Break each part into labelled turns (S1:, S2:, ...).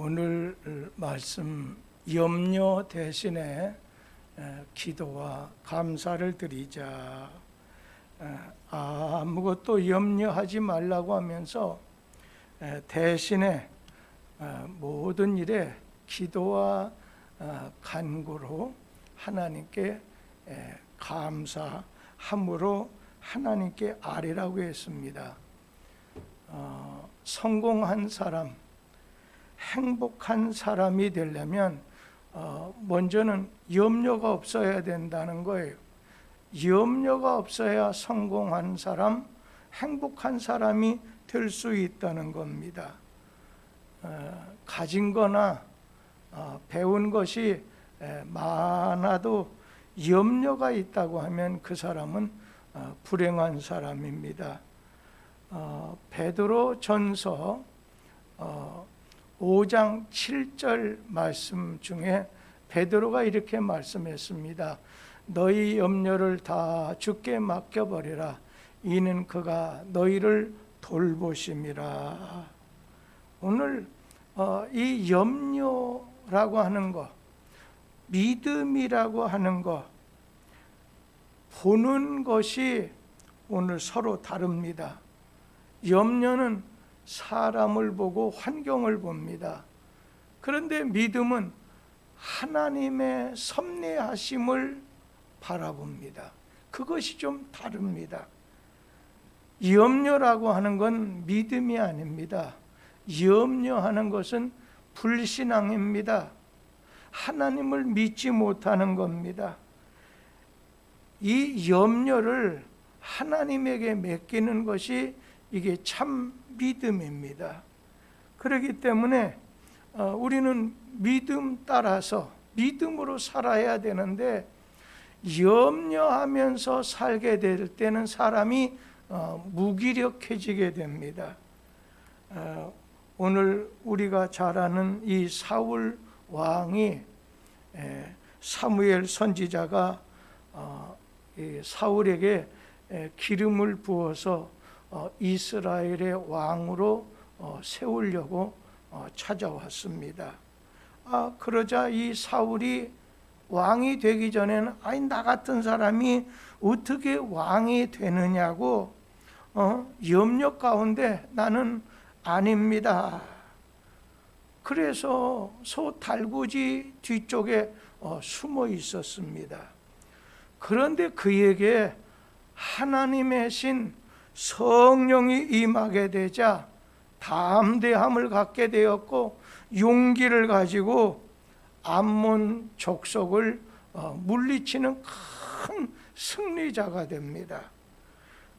S1: 오늘 말씀 염려 대신에 에, 기도와 감사를 드리자. 에, 아무것도 염려하지 말라고 하면서 에, 대신에 어, 모든 일에 기도와 어, 간구로 하나님께 에, 감사함으로 하나님께 아뢰라고 했습니다. 어, 성공한 사람, 행복한 사람이 되려면 어, 먼저는 염려가 없어야 된다는 거예요. 염려가 없어야 성공한 사람, 행복한 사람이 될 수 있다는 겁니다. 어, 가진 거나 어, 배운 것이 에, 많아도 염려가 있다고 하면 그 사람은 어, 불행한 사람입니다. 어, 베드로 전서 어, 5장 7절 말씀 중에 베드로가 이렇게 말씀했습니다. 너희 염려를 다 주께 맡겨 버리라. 이는 그가 너희를 돌보심이라. 오늘 어, 이 염려라고 하는 것, 믿음이라고 하는 것, 보는 것이 오늘 서로 다릅니다. 염려는 사람을 보고 환경을 봅니다. 그런데 믿음은 하나님의 섭리하심을 바라봅니다. 그것이 좀 다릅니다. 염려라고 하는 건 믿음이 아닙니다. 염려하는 것은 불신앙입니다. 하나님을 믿지 못하는 겁니다. 이 염려를 하나님에게 맡기는 것이 이게 참 믿음입니다. 그렇기 때문에 어, 우리는 믿음 따라서 믿음으로 살아야 되는데 염려하면서 살게 될 때는 사람이 어, 무기력해지게 됩니다. 어, 오늘 우리가 잘 아는 이 사울 왕이 사무엘 선지자가 사울에게 기름을 부어서 어, 이스라엘의 왕으로 어, 세우려고 어, 찾아왔습니다. 아, 그러자 이 사울이 왕이 되기 전에는 아니 나 같은 사람이 어떻게 왕이 되느냐고 어, 염려 가운데 나는 아닙니다. 그래서 소 달구지 뒤쪽에 어, 숨어 있었습니다. 그런데 그에게 하나님의 신 성령이 임하게 되자 담대함을 갖게 되었고 용기를 가지고 암몬 족속을 어, 물리치는 큰 승리자가 됩니다.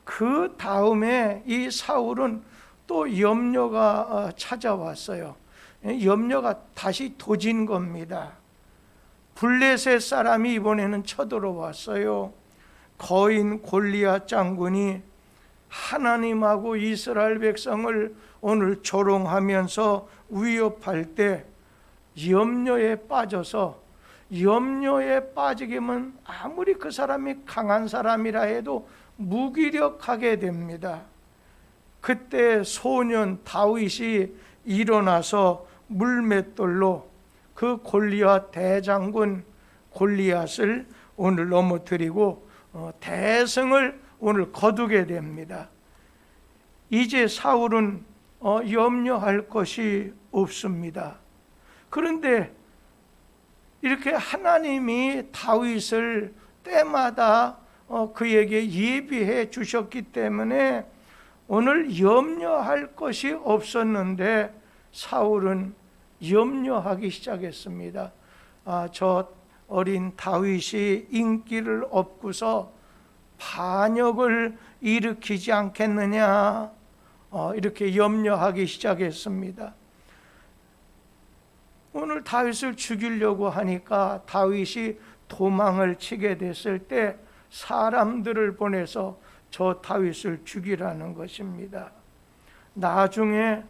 S1: 그 다음에 이 사울은 또 염려가 어, 찾아왔어요. 염려가 다시 도진 겁니다. 블레셋 사람이 이번에는 쳐들어왔어요. 거인 골리앗 장군이 하나님하고 이스라엘 백성을 오늘 조롱하면서 위협할 때 염려에 빠져서 염려에 빠지기면 아무리 그 사람이 강한 사람이라 해도 무기력하게 됩니다. 그때 소년 다윗이 일어나서 물맷돌로 그 골리앗 대장군 골리앗을 오늘 넘어뜨리고 어, 대성을 오늘 거두게 됩니다. 이제 사울은 어, 염려할 것이 없습니다. 그런데 이렇게 하나님이 다윗을 때마다 어, 그에게 예비해 주셨기 때문에 오늘 염려할 것이 없었는데 사울은 염려하기 시작했습니다. 아, 저 어린 다윗이 인기를 얻고서 반역을 일으키지 않겠느냐 어, 이렇게 염려하기 시작했습니다. 오늘 다윗을 죽이려고 하니까 다윗이 도망을 치게 됐을 때 사람들을 보내서 저 다윗을 죽이라는 것입니다. 나중에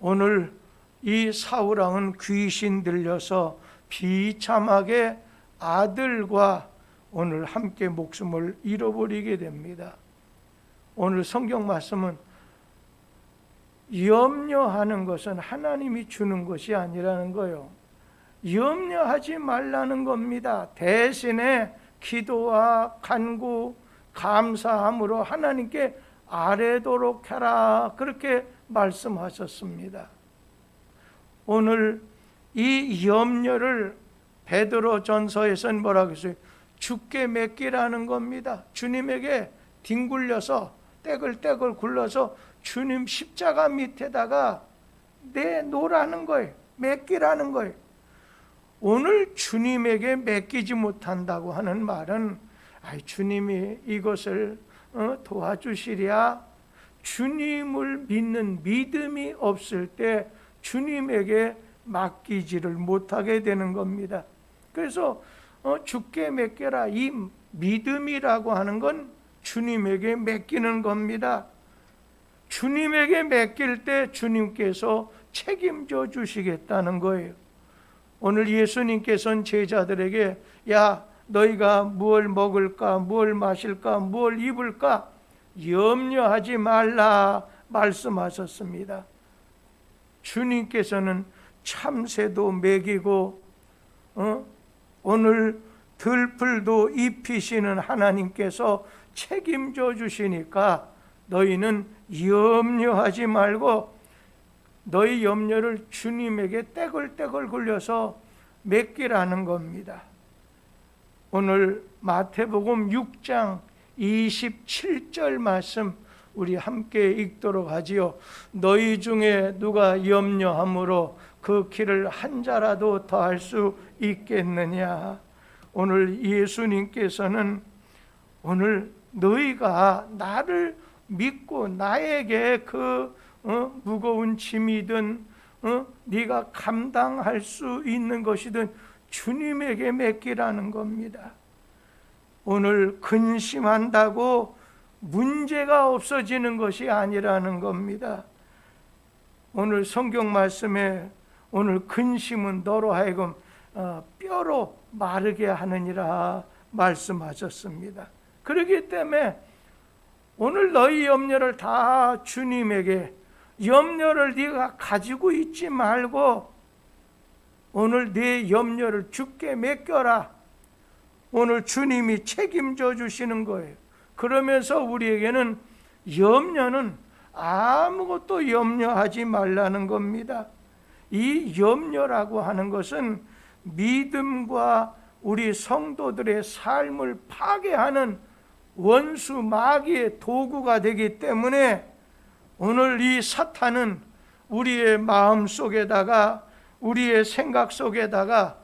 S1: 오늘 이 사울왕은 귀신 들려서 비참하게 아들과 오늘 함께 목숨을 잃어버리게 됩니다. 오늘 성경 말씀은 염려하는 것은 하나님이 주는 것이 아니라는 거요. 염려하지 말라는 겁니다. 대신에 기도와 간구, 감사함으로 하나님께 아뢰도록 해라. 그렇게 말씀하셨습니다. 오늘 이 염려를 베드로 전서에서는 뭐라고 했어요? 죽게 맡기라는 겁니다. 주님에게 뒹굴려서 떼글떼글 굴러서 주님 십자가 밑에다가 내놓으라는 거예요. 맡기라는 거예요. 오늘 주님에게 맡기지 못한다고 하는 말은 아이, 주님이 이것을 어, 도와주시랴 주님을 믿는 믿음이 없을 때 주님에게 맡기지를 못하게 되는 겁니다. 그래서 어, 주께 맡겨라 이 믿음이라고 하는 건 주님에게 맡기는 겁니다. 주님에게 맡길 때 주님께서 책임져 주시겠다는 거예요. 오늘 예수님께서는 제자들에게 야 너희가 무엇 먹을까 무엇 마실까 무엇 입을까 염려하지 말라 말씀하셨습니다. 주님께서는 참새도 먹이고 어? 오늘 들풀도 입히시는 하나님께서 책임져 주시니까 너희는 염려하지 말고 너희 염려를 주님에게 떼글떼글 굴려서 맡기라는 겁니다. 오늘 마태복음 6장 27절 말씀 우리 함께 읽도록 하지요. 너희 중에 누가 염려함으로 그 길을 한 자라도 더할 수 있겠느냐? 오늘 예수님께서는 오늘 너희가 나를 믿고 나에게 그 어, 무거운 짐이든 어, 네가 감당할 수 있는 것이든 주님에게 맡기라는 겁니다. 오늘 근심한다고 문제가 없어지는 것이 아니라는 겁니다. 오늘 성경 말씀에 오늘 근심은 너로 하여금 어, 뼈로 마르게 하느니라 말씀하셨습니다. 그렇기 때문에 오늘 너희 염려를 다 주님에게 염려를 네가 가지고 있지 말고 오늘 네 염려를 주께 맡겨라. 오늘 주님이 책임져 주시는 거예요. 그러면서 우리에게는 염려는 아무것도 염려하지 말라는 겁니다. 이 염려라고 하는 것은 믿음과 우리 성도들의 삶을 파괴하는 원수 마귀의 도구가 되기 때문에 오늘 이 사탄은 우리의 마음 속에다가 우리의 생각 속에다가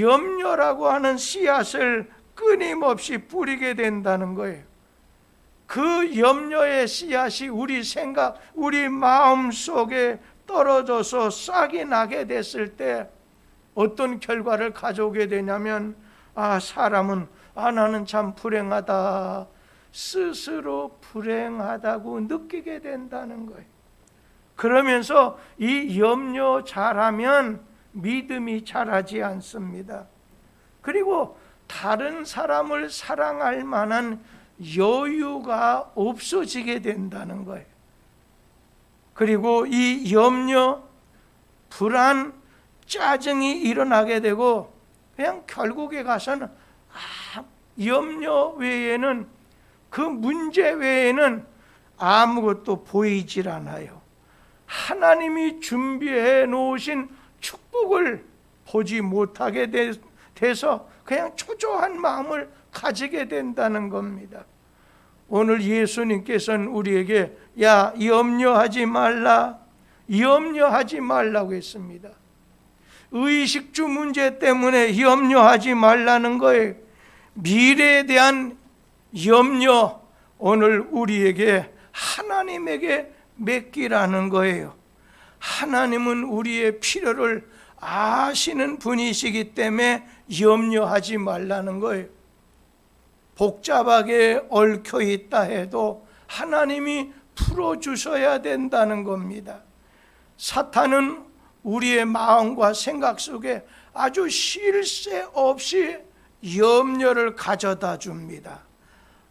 S1: 염려라고 하는 씨앗을 끊임없이 뿌리게 된다는 거예요. 그 염려의 씨앗이 우리 생각, 우리 마음 속에 떨어져서 싹이 나게 됐을 때 어떤 결과를 가져오게 되냐면 아 사람은 아 나는 참 불행하다 스스로 불행하다고 느끼게 된다는 거예요. 그러면서 이 염려 잘하면 믿음이 자라지 않습니다. 그리고 다른 사람을 사랑할 만한 여유가 없어지게 된다는 거예요. 그리고 이 염려, 불안, 짜증이 일어나게 되고 그냥 결국에 가서는 아, 염려 외에는 그 문제 외에는 아무것도 보이질 않아요. 하나님이 준비해 놓으신 축복을 보지 못하게 돼서 그냥 초조한 마음을 가지게 된다는 겁니다. 오늘 예수님께서는 우리에게 야 염려하지 말라 염려하지 말라고 했습니다. 의식주 문제 때문에 염려하지 말라는 거예요. 미래에 대한 염려 오늘 우리에게 하나님에게 맡기라는 거예요. 하나님은 우리의 필요를 아시는 분이시기 때문에 염려하지 말라는 거예요. 복잡하게 얽혀 있다 해도 하나님이 풀어 주셔야 된다는 겁니다. 사탄은 우리의 마음과 생각 속에 아주 쉴새 없이 염려를 가져다 줍니다.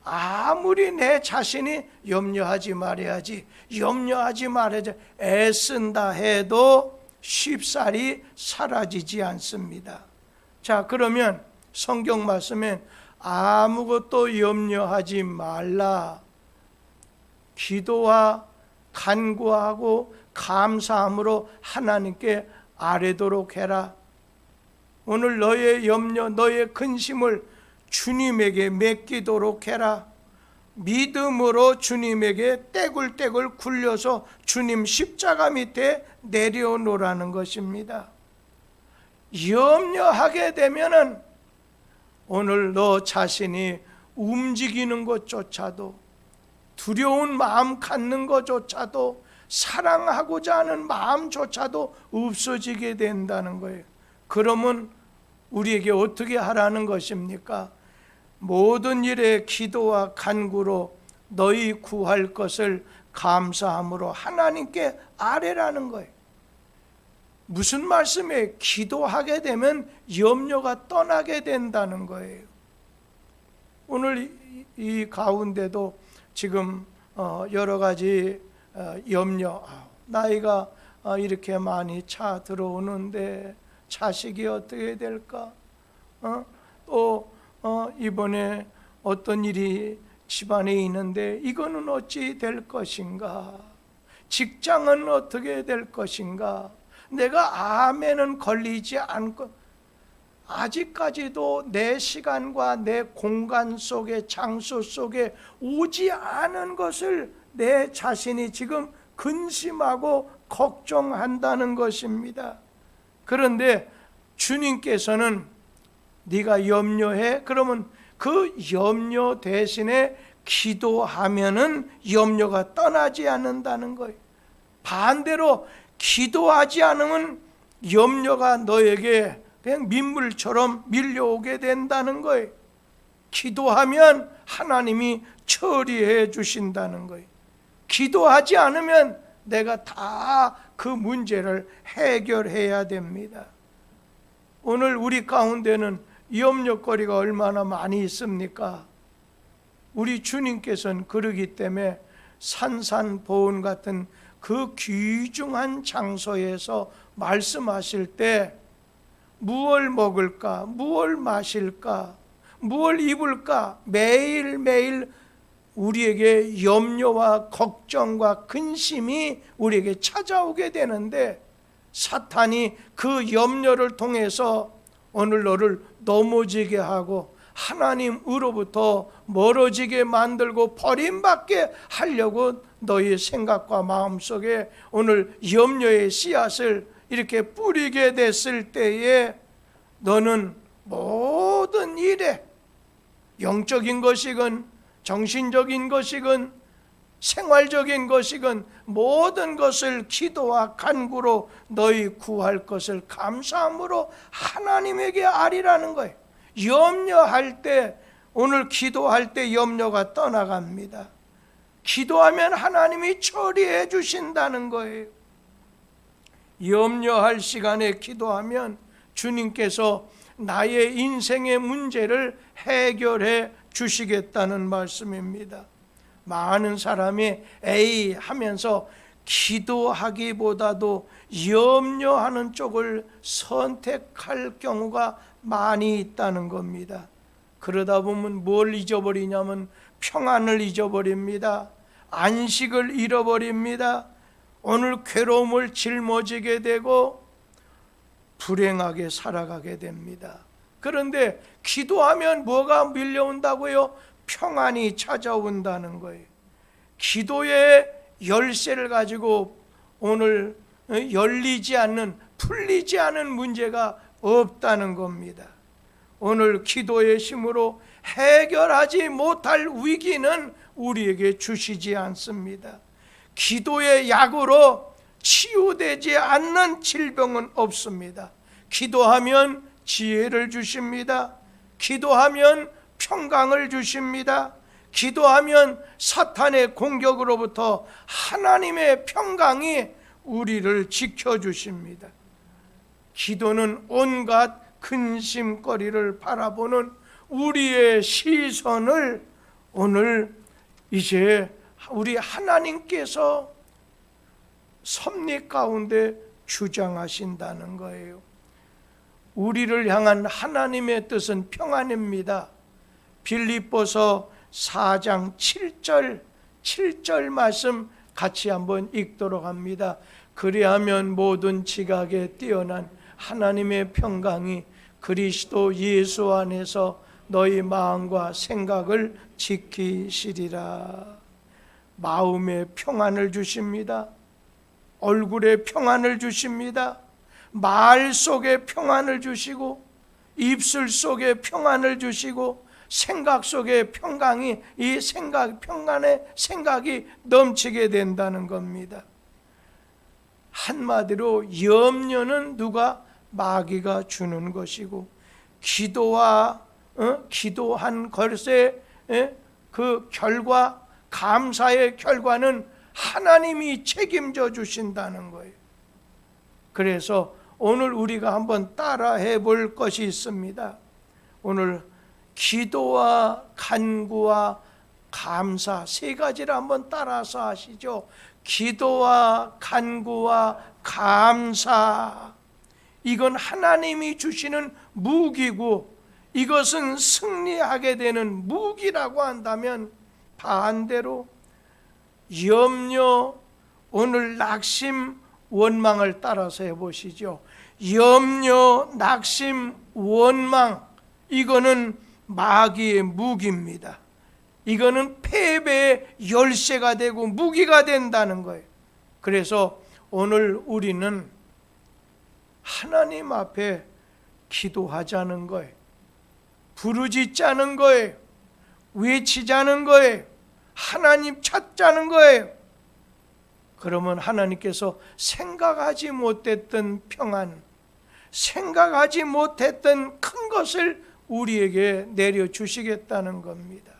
S1: 아무리 내 자신이 염려하지 말아야지, 염려하지 말아야지 애쓴다 해도 쉽사리 사라지지 않습니다. 자, 그러면 성경 말씀엔 아무것도 염려하지 말라. 기도와 간구하고 감사함으로 하나님께 아뢰도록 해라. 오늘 너의 염려, 너의 근심을 주님에게 맡기도록 해라. 믿음으로 주님에게 떼굴떼굴 굴려서 주님 십자가 밑에 내려놓으라는 것입니다. 염려하게 되면은 오늘 너 자신이 움직이는 것조차도 두려운 마음 갖는 것조차도 사랑하고자 하는 마음조차도 없어지게 된다는 거예요. 그러면 우리에게 어떻게 하라는 것입니까? 모든 일에 기도와 간구로 너희 구할 것을 감사함으로 하나님께 아뢰라는 거예요. 무슨 말씀에 기도하게 되면 염려가 떠나게 된다는 거예요. 오늘 이- 이 가운데도 지금 어, 여러 가지 어, 염려, 아, 나이가 어, 이렇게 많이 차 들어오는데 자식이 어떻게 될까? 어? 또 어, 이번에 어떤 일이 집안에 있는데 이거는 어찌 될 것인가? 직장은 어떻게 될 것인가? 내가 암에는 걸리지 않고 아직까지도 내 시간과 내 공간 속에 장소 속에 오지 않은 것을 내 자신이 지금 근심하고 걱정한다는 것입니다. 그런데 주님께서는 네가 염려해 그러면 그 염려 대신에 기도하면은 염려가 떠나지 않는다는 거예요. 반대로 기도하지 않으면 염려가 너에게 그냥 민물처럼 밀려오게 된다는 거예요. 기도하면 하나님이 처리해 주신다는 거예요. 기도하지 않으면 내가 다 그 문제를 해결해야 됩니다. 오늘 우리 가운데는 염려거리가 얼마나 많이 있습니까? 우리 주님께서는 그러기 때문에 산산보온 같은 그 귀중한 장소에서 말씀하실 때 무얼 먹을까, 무얼 마실까, 무얼 입을까 매일매일 우리에게 염려와 걱정과 근심이 우리에게 찾아오게 되는데 사탄이 그 염려를 통해서 오늘 너를 넘어지게 하고 하나님으로부터 멀어지게 만들고 버림받게 하려고 너의 생각과 마음 속에 오늘 염려의 씨앗을 이렇게 뿌리게 됐을 때에 너는 모든 일에 영적인 것이건 정신적인 것이건 생활적인 것이건 모든 것을 기도와 간구로 너희 구할 것을 감사함으로 하나님에게 아리라는 거예요. 염려할 때 오늘 기도할 때 염려가 떠나갑니다. 기도하면 하나님이 처리해 주신다는 거예요. 염려할 시간에 기도하면 주님께서 나의 인생의 문제를 해결해 주시겠다는 말씀입니다. 많은 사람이 에이 하면서 기도하기보다도 염려하는 쪽을 선택할 경우가 많이 있다는 겁니다. 그러다 보면 뭘 잊어버리냐면 평안을 잊어버립니다. 안식을 잃어버립니다. 오늘 괴로움을 짊어지게 되고 불행하게 살아가게 됩니다. 그런데 기도하면 뭐가 밀려온다고요? 평안이 찾아온다는 거예요. 기도의 열쇠를 가지고 오늘 열리지 않는 풀리지 않은 문제가 없다는 겁니다. 오늘 기도의 힘으로 해결하지 못할 위기는 우리에게 주시지 않습니다. 기도의 약으로 치유되지 않는 질병은 없습니다. 기도하면 지혜를 주십니다. 기도하면 평강을 주십니다. 기도하면 사탄의 공격으로부터 하나님의 평강이 우리를 지켜 주십니다. 기도는 온갖 근심거리를 바라보는 우리의 시선을 오늘 이제 우리 하나님께서 섭리 가운데 주장하신다는 거예요. 우리를 향한 하나님의 뜻은 평안입니다. 빌립보서 4장 7절 7절 말씀 같이 한번 읽도록 합니다. 그리하면 모든 지각에 뛰어난 하나님의 평강이 그리스도 예수 안에서 너희 마음과 생각을 지키시리라. 마음의 평안을 주십니다. 얼굴에 평안을 주십니다. 말 속에 평안을 주시고 입술 속에 평안을 주시고 생각 속에 평강이 이 생각 평안의 생각이 넘치게 된다는 겁니다. 한마디로 염려는 누가 마귀가 주는 것이고 기도와 어? 기도한 에? 그 결과 감사의 결과는 하나님이 책임져 주신다는 거예요. 그래서 오늘 우리가 한번 따라해 볼 것이 있습니다. 오늘 기도와 간구와 감사 세 가지를 한번 따라서 하시죠. 기도와 간구와 감사. 이건 하나님이 주시는 무기고 이것은 승리하게 되는 무기라고 한다면 반대로 염려 오늘 낙심 원망을 따라서 해보시죠. 염려, 낙심, 원망 이거는 마귀의 무기입니다. 이거는 패배의 열쇠가 되고 무기가 된다는 거예요. 그래서 오늘 우리는 하나님 앞에 기도하자는 거예요. 부르짖자는 거예요. 외치자는 거예요. 하나님 찾자는 거예요. 그러면 하나님께서 생각하지 못했던 평안, 생각하지 못했던 큰 것을 우리에게 내려주시겠다는 겁니다.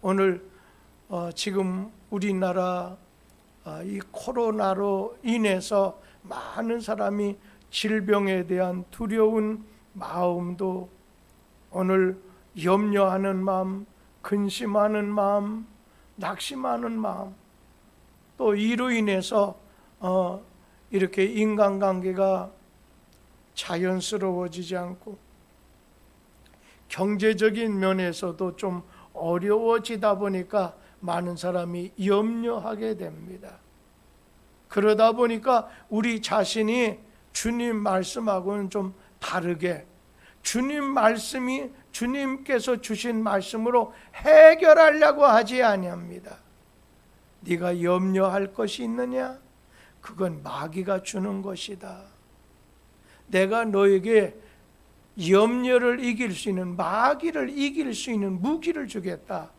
S1: 오늘 어, 지금 우리나라 어, 이 코로나로 인해서 많은 사람이 질병에 대한 두려운 마음도 오늘 염려하는 마음, 근심하는 마음, 낙심하는 마음, 또 이로 인해서 어, 이렇게 인간관계가 자연스러워지지 않고 경제적인 면에서도 좀 어려워지다 보니까 많은 사람이 염려하게 됩니다. 그러다 보니까 우리 자신이 주님 말씀하고는 좀 다르게 주님 말씀이 주님께서 주신 말씀으로 해결하려고 하지 아니합니다. 네가 염려할 것이 있느냐? 그건 마귀가 주는 것이다. 내가 너에게 염려를 이길 수 있는 마귀를 이길 수 있는 무기를 주겠다.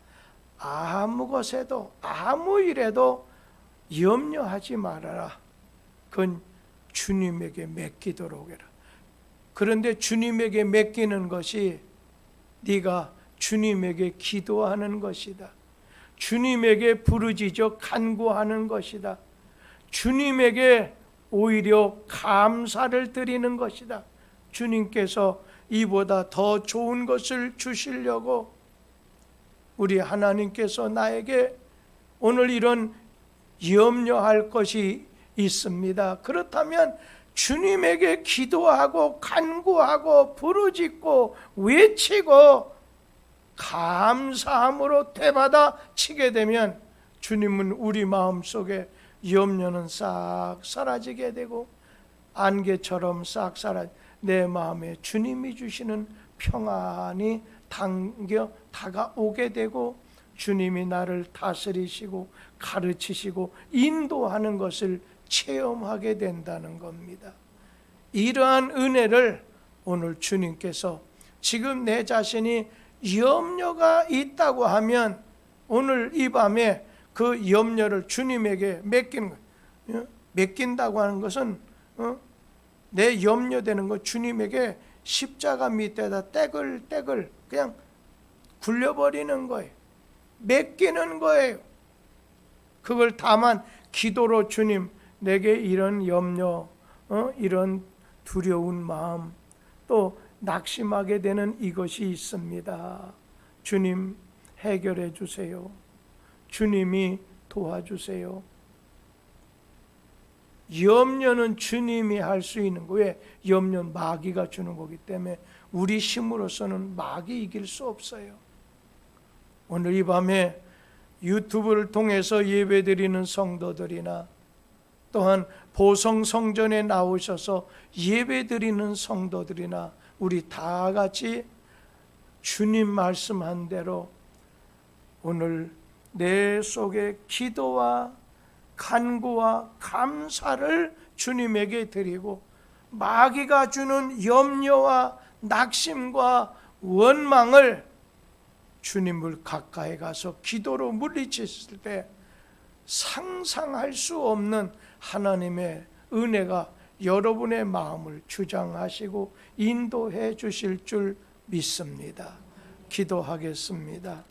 S1: 아무 것에도 아무 일에도 염려하지 말아라. 그건 주님에게 맡기도록 해라. 그런데 주님에게 맡기는 것이 네가 주님에게 기도하는 것이다. 주님에게 부르짖어 간구하는 것이다. 주님에게 오히려 감사를 드리는 것이다. 주님께서 이보다 더 좋은 것을 주시려고 우리 하나님께서 나에게 오늘 이런 염려할 것이 있습니다. 그렇다면 주님에게 기도하고 간구하고 부르짖고 외치고 감사함으로 되받아 치게 되면 주님은 우리 마음 속에 염려는 싹 사라지게 되고 안개처럼 싹 사라 내 마음에 주님이 주시는 평안이 당겨 다가오게 되고 주님이 나를 다스리시고 가르치시고 인도하는 것을 체험하게 된다는 겁니다. 이러한 은혜를 오늘 주님께서 지금 내 자신이 염려가 있다고 하면 오늘 이 밤에 그 염려를 주님에게 맡기는 거예요. 어? 맡긴다고 하는 것은 어? 내 염려되는 거 주님에게 십자가 밑에다 떼글떼글 그냥 굴려버리는 거예요. 맡기는 거예요. 그걸 다만 기도로 주님 내게 이런 염려, 어? 이런 두려운 마음, 또 낙심하게 되는 이것이 있습니다. 주님, 해결해 주세요. 주님이 도와주세요. 염려는 주님이 할 수 있는 거에 염려는 마귀가 주는 거기 때문에 우리 힘으로서는 마귀 이길 수 없어요. 오늘 이 밤에 유튜브를 통해서 예배드리는 성도들이나 또한 보성 성전에 나오셔서 예배드리는 성도들이나 우리 다 같이 주님 말씀한 대로 오늘 내 속에 기도와 간구와 감사를 주님에게 드리고 마귀가 주는 염려와 낙심과 원망을 주님을 가까이 가서 기도로 물리쳤을 때 상상할 수 없는 하나님의 은혜가 여러분의 마음을 주장하시고 인도해 주실 줄 믿습니다. 기도하겠습니다.